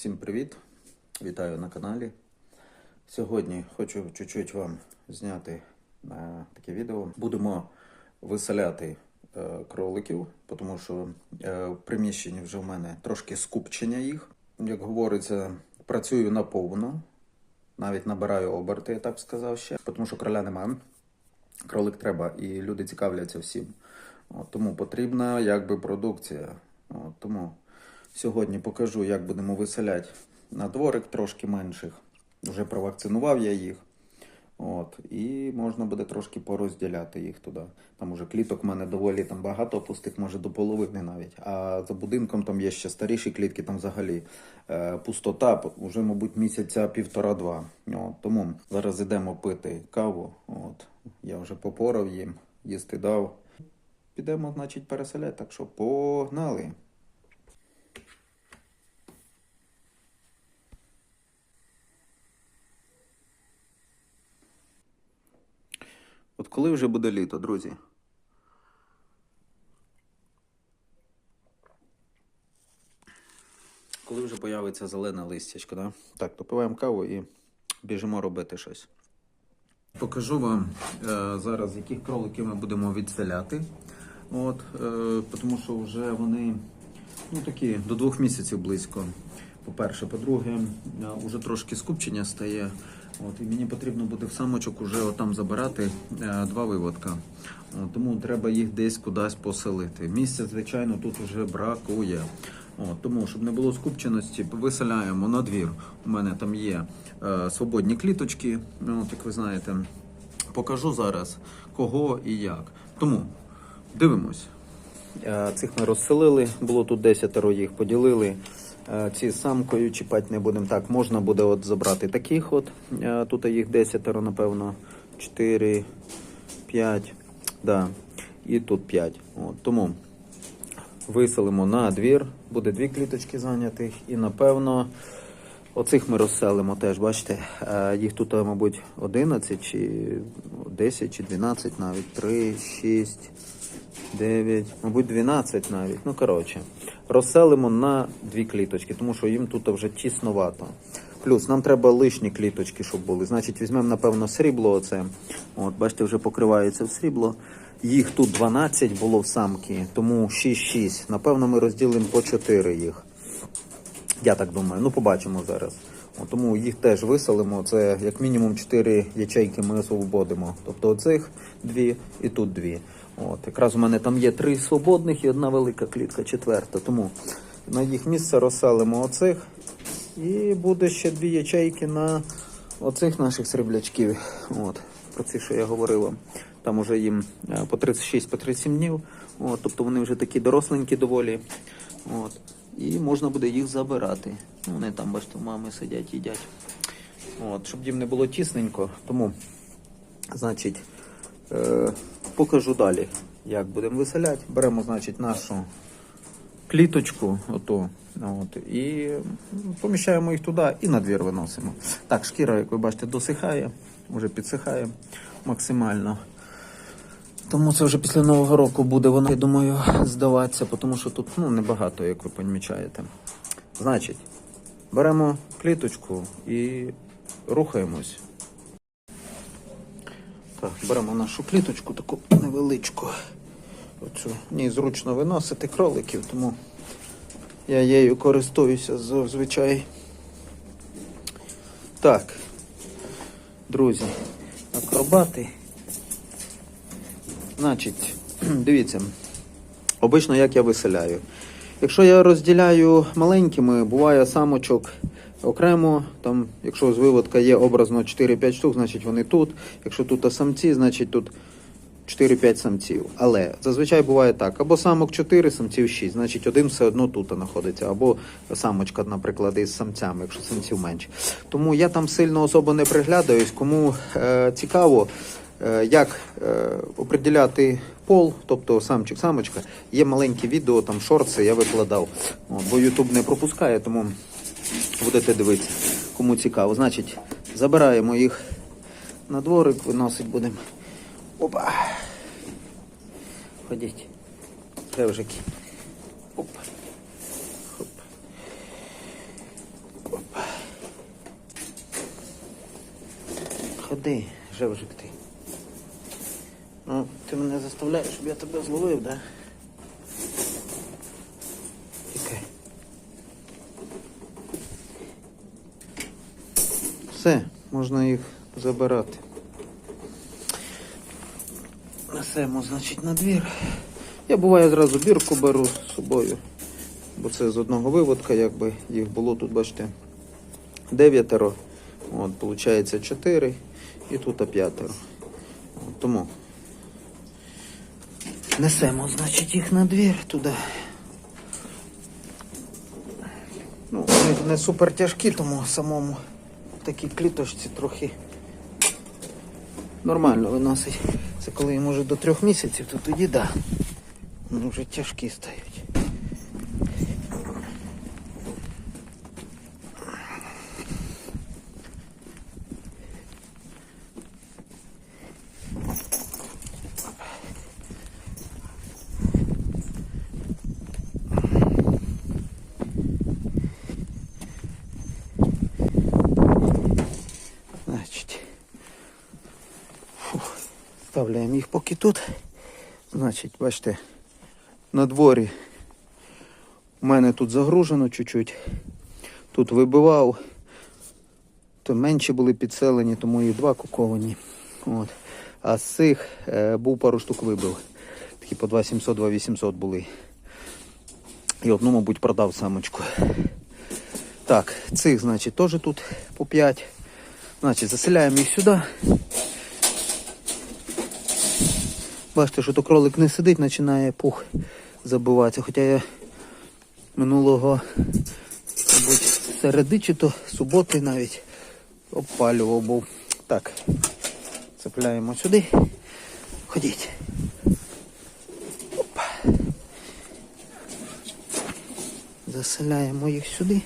Всім привіт! Вітаю на каналі. Сьогодні хочу чуть-чуть вам зняти е, таке відео. Будемо виселяти е, кроликів, тому що е, в приміщенні вже в мене трошки скупчення їх. Як говориться, працюю наповно, навіть набираю оберти, я так сказав ще, тому що кроля немає. Кролик треба, і люди цікавляться всім. От, тому потрібна якби продукція. От, тому сьогодні покажу, як будемо виселяти на дворик трошки менших. Вже провакцинував я їх. От, і можна буде трошки порозділяти їх туди. Там уже кліток в мене доволі там багато пустих, може до половини навіть. А за будинком там є ще старіші клітки, там взагалі е, пустота, вже, мабуть, місяця півтора-два. Тому зараз йдемо пити каву. От, я вже попорав їм, їсти дав. Підемо, значить, переселяти, так що погнали. От коли вже буде літо, друзі? Коли вже появиться зелене листячко, да? Так, допиваємо каву і біжимо робити щось. Покажу вам е, зараз, яких кроликів ми будемо відселяти. От, е, тому що вже вони ну, такі до двох місяців близько. По-перше, по-друге, е, вже трошки скупчення стає. От, і мені потрібно буде в самочок уже отам забирати е, два виводка. От, тому треба їх десь кудись поселити. Місця, звичайно, тут вже бракує. От, тому, щоб не було скупченості, виселяємо на двір. У мене там є е, свободні кліточки, от, як ви знаєте. Покажу зараз кого і як. Тому дивимось. Е, Цих ми розселили, було тут десятеро їх поділили. Е, Ці самкою чіпати не будемо. Так, можна буде от забрати таких от. Е, Тут їх десятеро, напевно. 4, 5, да. і тут 5. От, тому виселимо на двір, буде дві кліточки зайнятих, і напевно оцих ми розселимо теж. Бачите, Е, їх тут, мабуть, 11 чи 10 чи 12 навіть, 3, 6, 9, мабуть, 12 навіть. Ну, коротше, розселимо на дві кліточки, тому що їм тут вже тісновато. Плюс нам треба лишні кліточки, щоб були. Значить, візьмемо, напевно, срібло. Оце. От, бачите, вже покривається в срібло. Їх тут 12 було в самки, тому 6-6. Напевно, ми розділимо по 4 їх. Я так думаю. Ну, побачимо зараз. От, тому їх теж виселимо. Це як мінімум 4 ячейки ми освободимо. Тобто оцих дві і тут дві. От, якраз у мене там є три свободних і одна велика клітка, четверта. Тому на їх місце розселимо оцих. І буде ще дві ячейки на оцих наших сріблячків. От, про ці, що я говорив вам. Там уже їм е, по 36 по 37 днів. От, тобто вони вже такі доросленькі доволі. От. І можна буде їх забирати. Вони там, бачите, мами сидять, їдять. От, щоб їм не було тісненько. Тому, значить, е, покажу далі, як будемо виселяти. Беремо, значить, нашу кліточку, ото, от, і поміщаємо їх туди і на двір виносимо. Так, шкіра, як ви бачите, досихає, вже підсихає максимально. Тому це вже після Нового року буде вона, я думаю, здаватися, тому що тут ну, небагато, як ви помічаєте. Значить, беремо кліточку і рухаємось. Так, беремо нашу кліточку, таку невеличку. Оцю. Ній зручно виносити кроликів, тому я її користуюся зазвичай. Так, друзі, акробати. Значить, дивіться, обично як я виселяю. Якщо я розділяю маленькими, буває самочок окремо. Там, якщо з виводка є образно 4-5 штук, значить вони тут. Якщо тут самці, значить тут 4-5 самців. Але зазвичай буває так: або самок 4, самців 6, значить один все одно тут знаходиться, або самочка, наприклад, із самцями, якщо самців менше. Тому я там сильно особо не приглядаюсь, кому е, цікаво. Е, Як е, определяти пол, тобто самчик, самочка, є маленькі відео, там шорти я викладав. От, бо YouTube не пропускає, тому Будете дивитися, кому цікаво. Значить, забираємо їх на дворик, виносить будемо. Опа! Ходіть. Ревжики. Опа. Хоп. Опа. Ходи, жевжик ти. Ну, ти мене заставляєш, щоб я тебе зловив, так? Да? Можна їх забирати. Несемо, значить, на двір. Я буває зразу бірку беру з собою, бо це з одного виводка, якби їх було тут, бачите, дев'ятеро. От, виходить, чотири і тут п'ятеро. Тому несемо, значить, їх на двір туди. Ну, вони не супер тяжкі, тому самому такій кліточці трохи нормально виносить. Це коли їм може до трьох місяців, то тоді да. Вони вже тяжкі стають. Значить, фух, ставляємо їх поки тут. Значить, бачите, на дворі у мене тут загружено чуть-чуть. Тут вибивав, то менші були підселені, тому і два куковані. От. А з цих е, був пару штук вибив. Такі по 2700, 2800 були. І одну, мабуть, продав самочку. Так, цих, значить, теж тут по 5. Значить, заселяємо їх сюди. Бачите, що то кролик не сидить, починає пух забиватися. Хоча я минулого, мабуть, середи чи то суботи навіть обпалював був. Так, цепляємо сюди. Ходіть. Опа. Заселяємо їх сюди.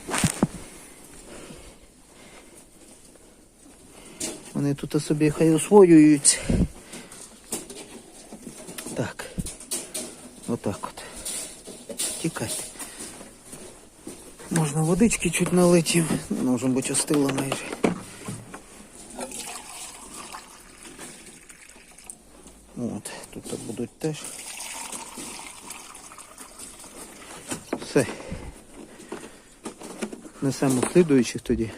Вони тут собі хай освоюються. Так. Отак от. Тікайте. Можна водички чуть налить, може бути остило майже. От, тут так будуть теж. Все. Несемо слідуючих тоді.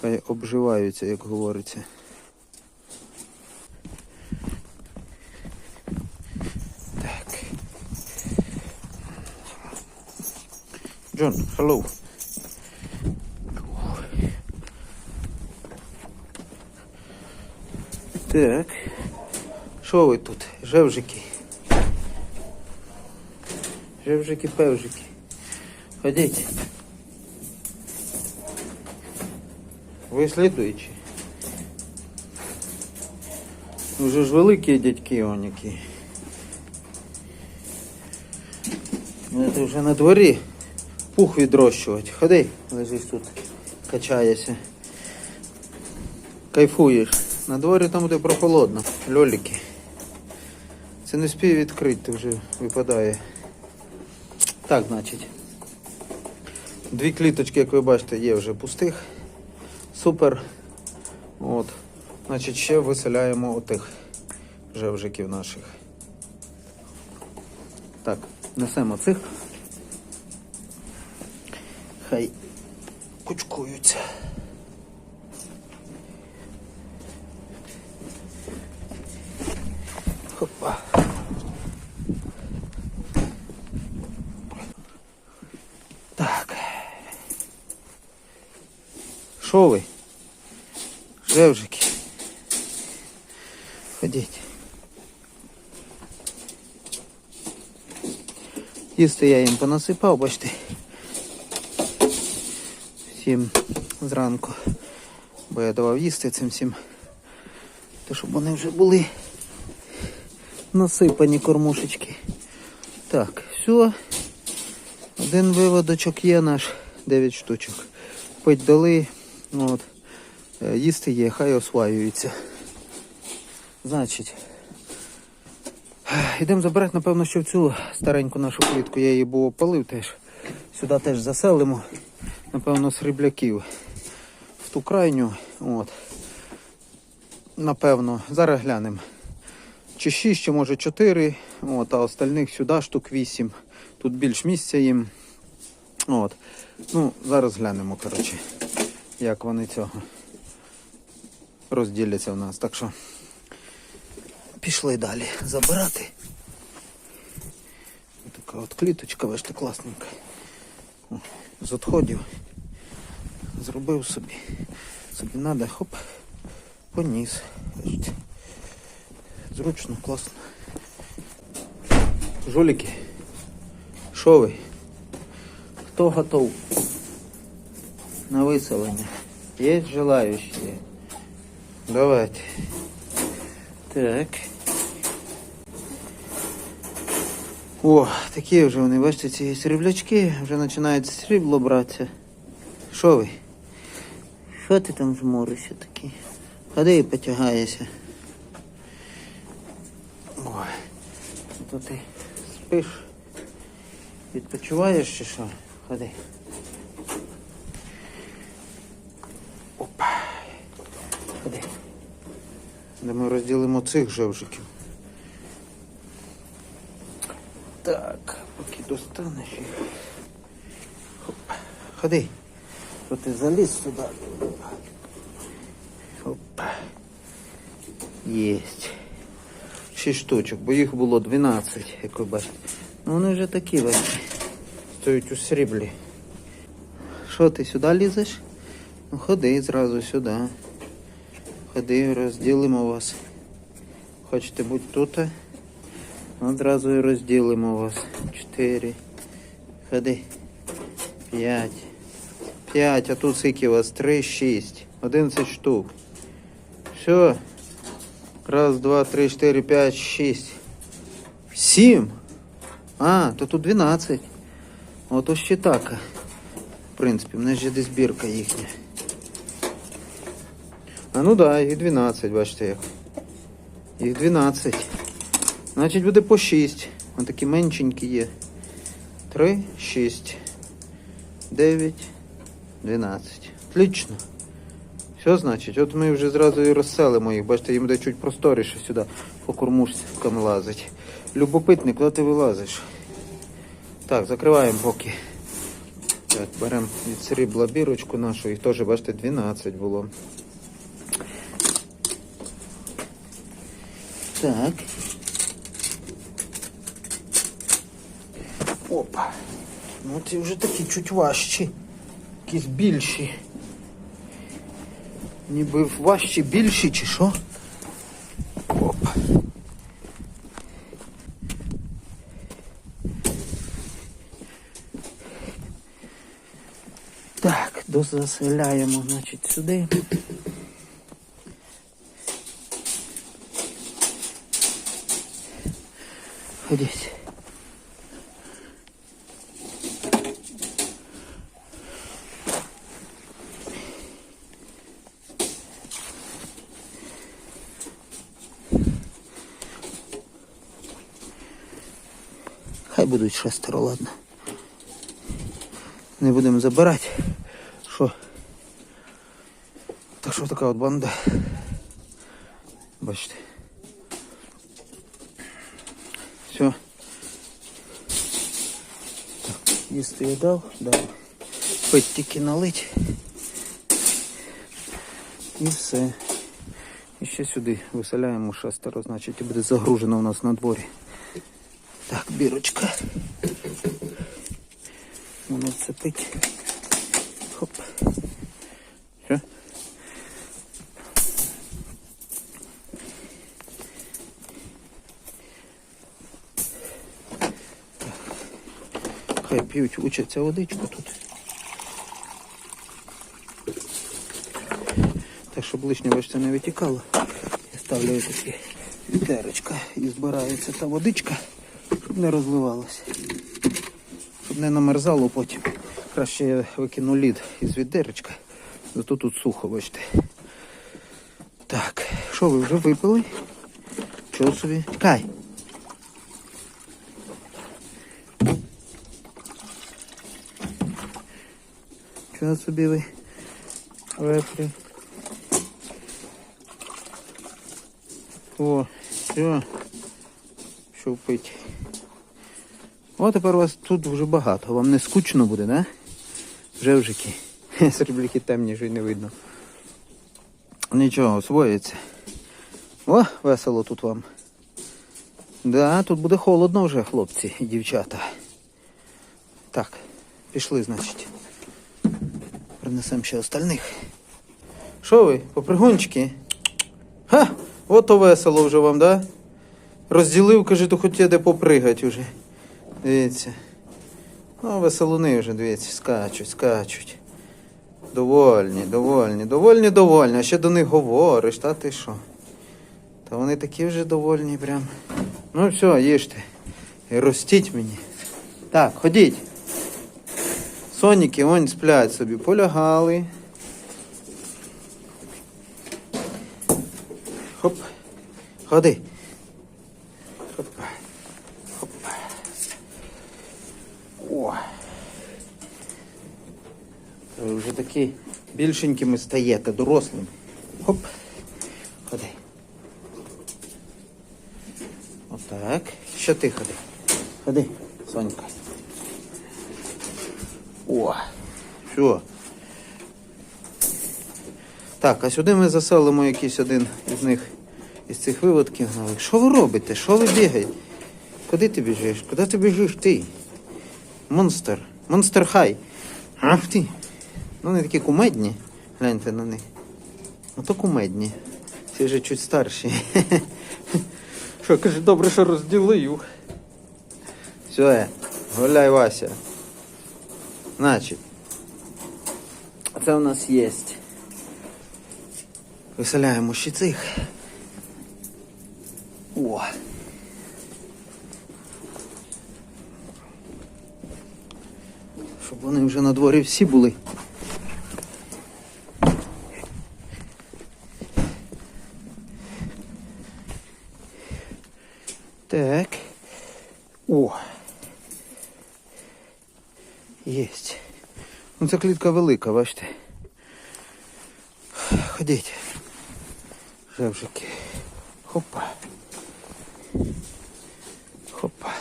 Хай обживаються, як говориться. Джон, hello. Так. Що ви тут? Жевжики. Жевжики, певжики. Ходіть. Ви слідуючі. Уже ж великі дядьки он які. Ну, Це вже на дворі Пух відрощувати. Ходи, лежиш тут, качаєшся. Кайфуєш. На дворі там буде прохолодно. Льоліки. Це не спів відкрити, вже випадає. Так, значить. Дві кліточки, як ви бачите, є вже пустих. Супер. От. Значить, ще виселяємо отих жевжиків наших. Так, несемо цих. Хай кучкуються. Хопа. Так. Що ви? Жевжики. Ходіть. Їсти я їм понасипав, бачите. Всім зранку. Бо я давав їсти цим всім. То щоб вони вже були насипані кормушечки. Так, все. Один виводочок є наш, 9 штучок. Пить дали. От. Е, Їсти є, хай осваюється. Значить. Йдемо забирати, напевно, що в цю стареньку нашу клітку. Я її був опалив теж. Сюди теж заселимо. Напевно, з рібляків. В ту крайню. От. напевно, зараз глянемо. Чи 6, чи може 4, от, а остальних сюди штук 8. Тут більш місця їм. От. Ну, зараз глянемо, коротше, як вони цього розділяться в нас. Так що пішли далі забирати. Така от кліточка, бачите, класненька. О, З відходів. Зробив собі. Собі треба, хоп, поніс. Зручно, класно. Жуліки, що ви? Хто готов на виселення? Є желаючі? Давайте. Так. О, такі вже вони, бачите, ці сріблячки, вже починають срібло братися. Що ви? Що ти там жмуришся такий? Ходи і потягаєшся. Ой, то ти спиш? Відпочиваєш чи що? Ходи. Опа. Ходи. Де ми розділимо цих жевжиків. Так, поки достанеш їх. Ходи. То ти заліз сюди. Опа. Єсть. Шість штучок, бо їх було 12, як ви бачите. Ну вони вже такі бачите. Стоять у сріблі. Що ти сюди лізеш? Ну ходи зразу сюди. Ходи, розділимо вас. Хочете бути тут? Одразу і розділимо вас. Чотири. Ходи. П'ять. П'ять, а тут скільки у вас? Три, шість. Одинадцять штук. Все. Раз, два, три, чотири, п'ять, шість. Сім. А, то тут дванадцять. Ото ще так. В принципі, в мене ж десь бірка їхня. А ну да, їх 12, бачите як. Їх 12. Значить буде по 6. Ось такі меншенькі є. 3, 6, 9, 12. Отлично. Все, значить, от ми вже зразу і розселимо їх. Бачите, їм буде чуть просторіше сюди по кормушкам лазить. Любопитний, куди ти вилазиш? Так, закриваємо поки. Так, беремо від срібла бірочку нашу, їх теж, бачите, 12 було. Так. Опа. Ну ці вже такі чуть важчі. Якісь більші. Ніби важчі, більші чи що? Опа. Так, дозаселяємо, значить, сюди. Ходіть. Хай будуть шестеро, ладно. Не будемо забирати. Що? Так що така от банда. Бачите. Все. Так, їсти я дав, дав. Пить тільки налить. І все. І ще сюди виселяємо шестеро, значить, і буде загружено у нас на дворі. Так, бірочка. Воно цепить. Хоп. Все. Хай п'ють, учаться водичку тут. Так, щоб лишнє, бачите, не витікало. Я ставлю такі відерочка і збирається та водичка, щоб не розливалася. Щоб не намерзало потім. Краще я викину лід із відерочка. Зато тут сухо, бачите. Так, що ви вже випили? Чого собі? Кай. Чого собі ви випили? О, все. Що пить. О, тепер у вас тут вже багато. Вам не скучно буде, да? Вже вжики. Срібляки й не видно. Нічого, освоїться. О, весело тут вам. Да, тут буде холодно вже, хлопці і дівчата. Так, пішли, значить. Принесемо ще остальних. Що ви, попригончики? Ха! Ото весело вже вам, да? Розділив, каже, то хоч є де попригати вже. Дивіться. Ну, веселуни вже, дивіться, скачуть, скачуть. Довольні, довольні, довольні, довольні. А ще до них говориш, та ти що? Та вони такі вже довольні прям. Ну все, їжте. І ростіть мені. Так, ходіть. Соніки, вон сплять собі, полягали. Хоп. Ходи. Хоп. Хоп. О. Ви вже такі більшенькими стаєте, дорослими. Хоп. Ходи. Отак. Ще ти ходи. Ходи, Сонька. О, все. Так, а сюди ми заселимо якийсь один із них із цих виводків. Що ви робите? Що ви бігаєте? Куди ти біжиш? Куди ти біжиш ти? Монстр. Монстр хай. Ах ти. Ну, вони такі кумедні. Гляньте на них. Ну то кумедні. Ці вже чуть старші. Що, каже, добре, що розділив. Все, гуляй, Вася. Значить, це у нас є. Виселяємо ще цих. О. Щоб вони вже на дворі всі були. Так. О. Єсть. Ну ця клітка велика, бачите. Ходіть. Жевжики. Хопа. Хопа.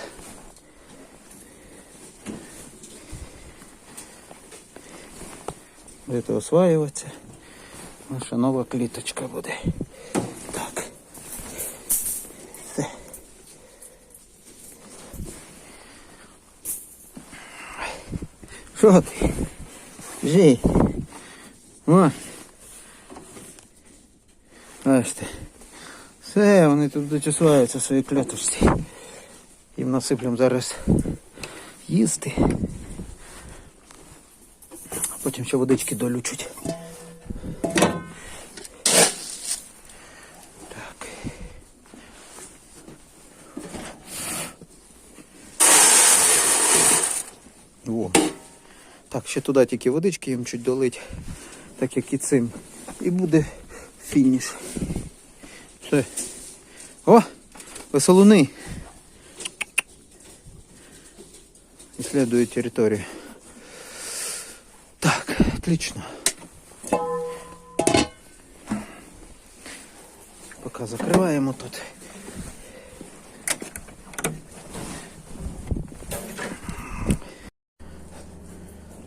Будете осваюватися. Наша нова кліточка буде. Що ти? Жи. О. Бачите. Все, вони тут дочисуваються свої клеточці. Їм насиплемо зараз їсти. А потім ще водички долючуть. Так. О. Так, ще туди тільки водички їм чуть долить, так як і цим. І буде фініш. Все. О! Веселуни. Исследуют территорию. Так, отлично. Пока закриваємо тут.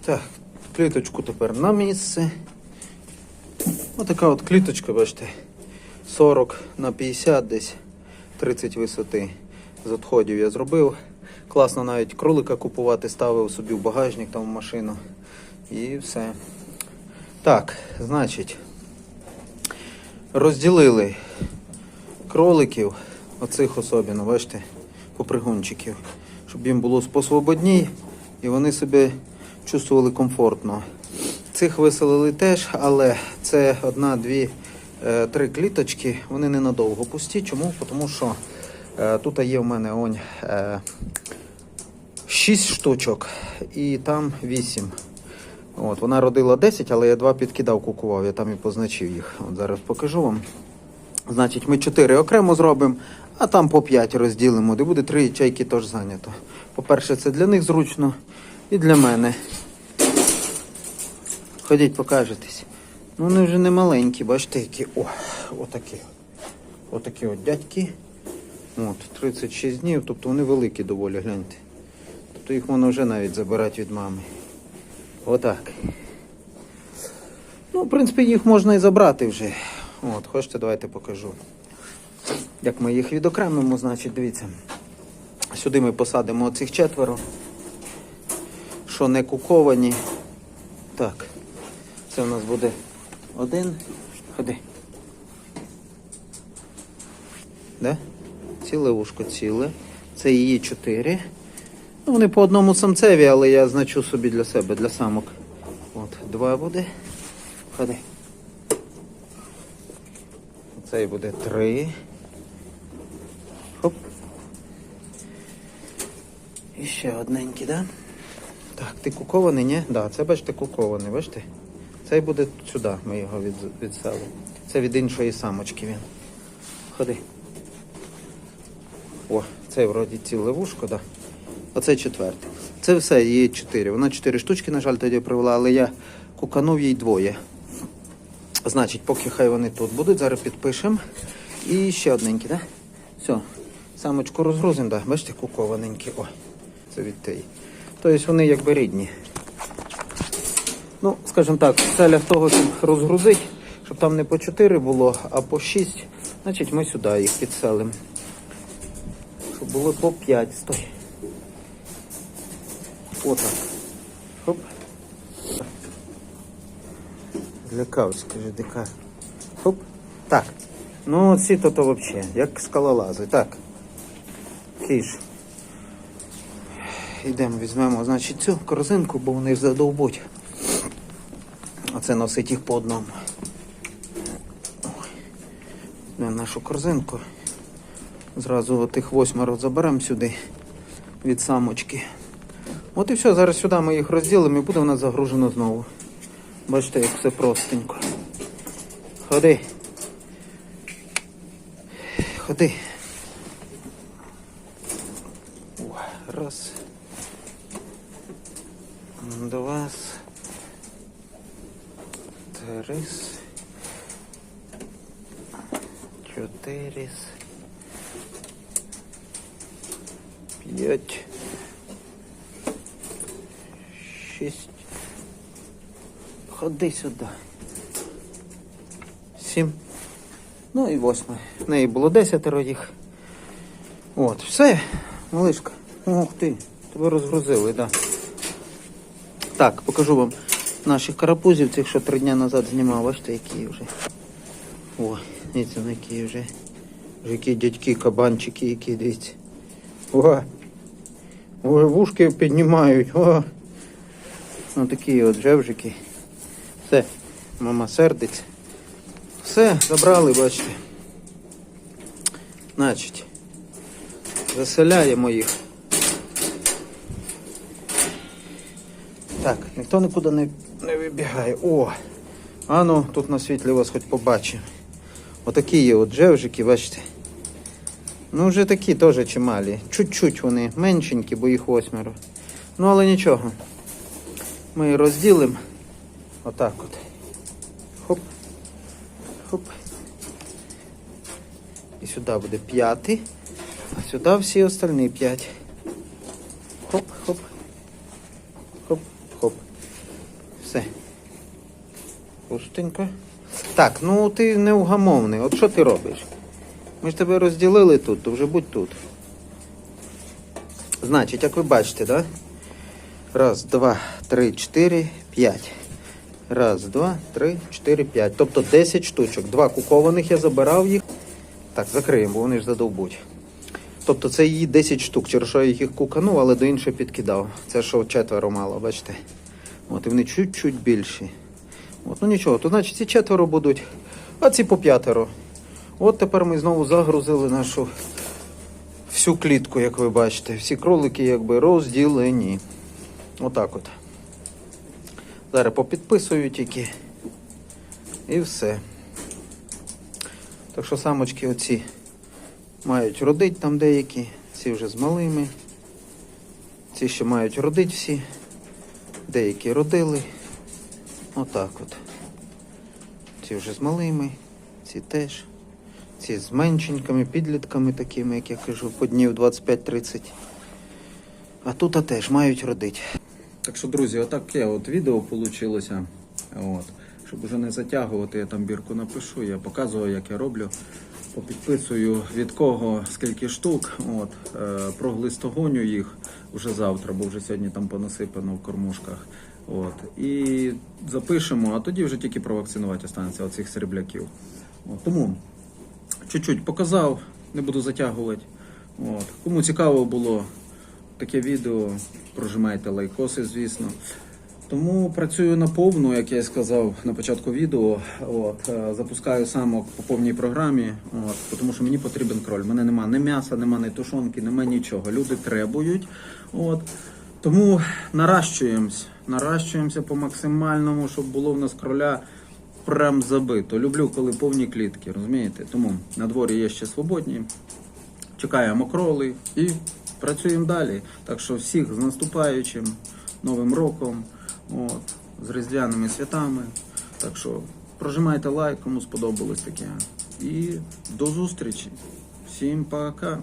Так, кліточку тепер на місце. Отака от кліточка, бачите, 40 на 50 десь 30 висоти з відходів я зробив. Класно навіть кролика купувати, ставив собі в багажник там в машину. І все. Так, значить, розділили кроликів, оцих особливо, бачите, попригончиків, щоб їм було посвободній і вони себе чувствували комфортно. Цих виселили теж, але це одна, дві, е, три кліточки, вони ненадовго пусті. Чому? Тому що е, тут є в мене онь, е, 6 штучок і там 8. От, вона родила 10, але я два підкидав, кукував, я там і позначив їх. От зараз покажу вам. Значить, ми 4 окремо зробимо, а там по 5 розділимо, де буде 3 ячейки теж зайнято. По-перше, це для них зручно і для мене. Ходіть, покажетесь. Ну вони вже не маленькі, бачите, які. О, отакі. Отакі от дядьки. От, 36 днів, тобто вони великі доволі, гляньте. Тобто їх можна вже навіть забирати від мами. Отак. Ну, в принципі, їх можна і забрати вже. От, хочете, давайте покажу. Як ми їх відокремимо, значить, дивіться. Сюди ми посадимо оцих четверо, що не куковані. Так, це у нас буде один. Ходи. Да? Ціле ушко ціле. Це її чотири. Ну, вони по одному самцеві, але я значу собі для себе, для самок. От, два буде. Ходи. Цей буде три. Хоп. І ще одненький, да? Ти кукований, ні? Да, це бачите, кукований, бачите? Цей буде сюди, ми його від. Це від іншої самочки він. Ходи. О, цей вроді ціле вушко, да. Оце четвертий. Це все, її чотири. Вона чотири штучки, на жаль, тоді привела, але я куканув їй двоє. Значить, поки хай вони тут будуть, зараз підпишемо. І ще одненький, так? Да? Все. Самочку розгрузимо, да. бачите, кукованенькі. О, це від тієї. Тобто вони якби рідні. Ну, скажімо так, в целях того, щоб розгрузити, щоб там не по 4 було, а по 6, значить ми сюди їх підселимо. Щоб було по 5. Стой. Отак. Хоп. Злякався, каже, дика. Хоп. Так. Ну, ці то то взагалі, як скалолази. Так. Киш. Йдемо, візьмемо, значить, цю корзинку, бо вони ж задовбуть. Оце носить їх по одному. Візьмемо нашу корзинку. Зразу тих восьмеро заберемо сюди від самочки. От і все, зараз сюди ми їх розділимо і буде в нас загружено знову. Бачите, як все простенько. Ходи. Ходи. О, Раз. Два. Три. Чотири. П'ять. Шість. Ходи сюди. Сім. Ну і восьме. В неї було десятеро їх. От, все, малишка. Ух ти, тебе розгрузили, так. Да. Так, покажу вам наших карапузівців, що три дні назад знімав. Бачите, які вже. О, дивіться, на які вже. Вже які дядьки, кабанчики, які дивіться. О, О, вушки піднімають. О. Ну такі от жевжики. Все, мама сердиться. Все, забрали, бачите. Значить, заселяємо їх. Так, ніхто нікуди не, не вибігає. О! А ну, тут на світлі вас хоч побачимо. Отакі є от джевжики, бачите. Ну, вже такі теж чималі. Чуть-чуть вони меншенькі, бо їх восьмеро. Ну, але нічого. Ми розділимо. Отак от. Хоп. Хоп. І сюди буде п'ятий. А сюди всі остальні п'ять. Хоп. Хоп, хоп. Все. Пустенько. Так, ну ти неугамовний. От що ти робиш? Ми ж тебе розділили тут, то вже будь тут. Значить, як ви бачите, да? Раз, два, три, чотири, п'ять. Раз, два, три, чотири, п'ять. Тобто 10 штучок. Два кукованих я забирав їх. Так, закриємо, бо вони ж задовбуть. Тобто це її 10 штук. Через що я їх куканув, але до іншого підкидав. Це що четверо мало, бачите? От, і вони чуть-чуть більші. От, ну нічого, то значить ці четверо будуть, а ці по п'ятеро. От тепер ми знову загрузили нашу всю клітку, як ви бачите. Всі кролики якби розділені. Отак от. Зараз попідписую тільки. І все. Так що самочки оці мають родити там деякі, ці вже з малими. Ці ще мають родити всі. Деякі родили. Отак от. Ці вже з малими, ці теж. ці з меншенькими, підлітками такими, як я кажу, по днів 25-30. А тут а теж мають родити. Так що, друзі, отаке от відео вийшло. От. Щоб вже не затягувати, я там бірку напишу, я показую, як я роблю. Попідписую від кого скільки штук. От. Е, проглистогоню їх вже завтра, бо вже сьогодні там понасипано в кормушках. От. І запишемо, а тоді вже тільки провакцинувати останеться оцих серебляків. От. Тому чуть-чуть показав, не буду затягувати. От. Кому цікаво було таке відео, прожимайте лайкоси, звісно. Тому працюю на повну, як я і сказав на початку відео. От, е, запускаю самок по повній програмі, от, тому що мені потрібен кроль. Мене нема ні м'яса, нема ні тушонки, нема нічого. Люди требують. От. Тому наращуємось, наращуємося по максимальному, щоб було в нас кроля прям забито. Люблю, коли повні клітки, розумієте? Тому на дворі є ще свободні. Чекаємо кроли і працюємо далі. Так що всіх з наступаючим Новим роком, от, з різдвяними святами. Так що прожимайте лайк, кому сподобалось таке. І до зустрічі. Всім пока.